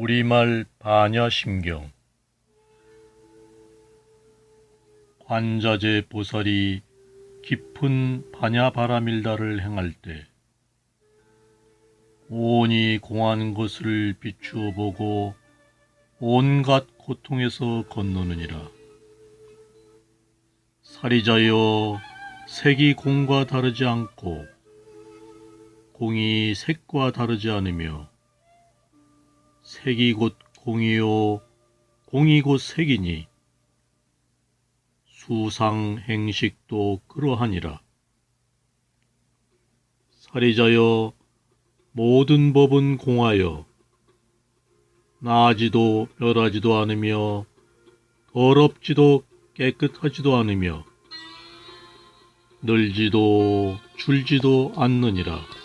우리말 반야심경 관자재 보살이 깊은 반야바라밀다를 행할 때 온이 공한 것을 비추어 보고 온갖 고통에서 건너느니라. 사리자여 색이 공과 다르지 않고 공이 색과 다르지 않으며 색이 곧 공이요 공이 곧 색이니 수상 행식도 그러하니라. 사리자여 모든 법은 공하여 나아지도 멸하지도 않으며 더럽지도 깨끗하지도 않으며 늘지도 줄지도 않느니라.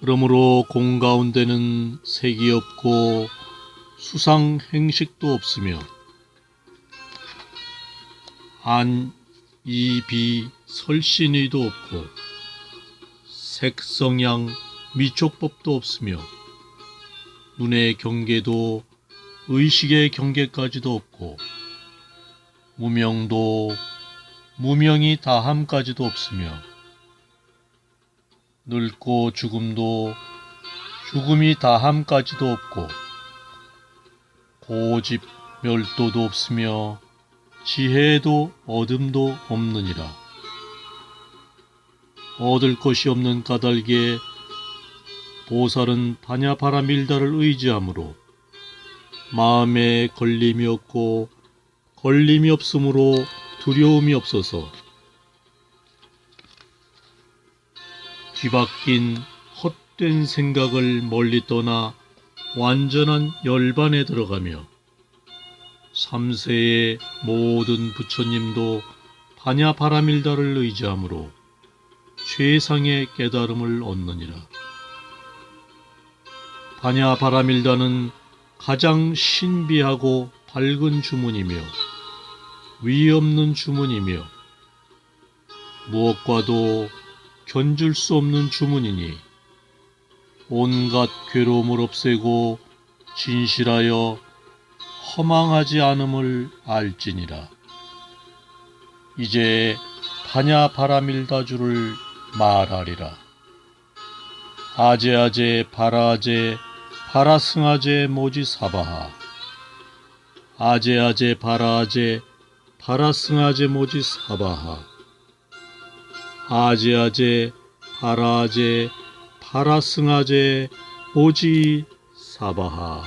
그러므로 공 가운데는 색이 없고 수상 행식도 없으며 안, 이, 비, 설신의도 없고 색성양, 미촉법도 없으며 눈의 경계도 의식의 경계까지도 없고 무명도 무명이 다함까지도 없으며 늙고 죽음도 죽음이 다함까지도 없고 고집 멸도도 없으며 지혜도 어둠도 없느니라. 얻을 것이 없는 까닭에 보살은 바냐바라 밀다를 의지함으로 마음에 걸림이 없고 걸림이 없으므로 두려움이 없어서 뒤바뀐 헛된 생각을 멀리 떠나 완전한 열반에 들어가며 삼세의 모든 부처님도 바냐바라밀다를 의지함으로 최상의 깨달음을 얻느니라. 바냐바라밀다는 가장 신비하고 밝은 주문이며 위 없는 주문이며 무엇과도 견줄 수 없는 주문이니 온갖 괴로움을 없애고 진실하여 허망하지 않음을 알지니라. 이제 바냐바라밀다주를 말하리라. 아제아제 바라아제 바라승아제 모지사바하 아제아제 바라아제 바라승아제 모지사바하 아제아제 바라아제 바라승아제 모지사바하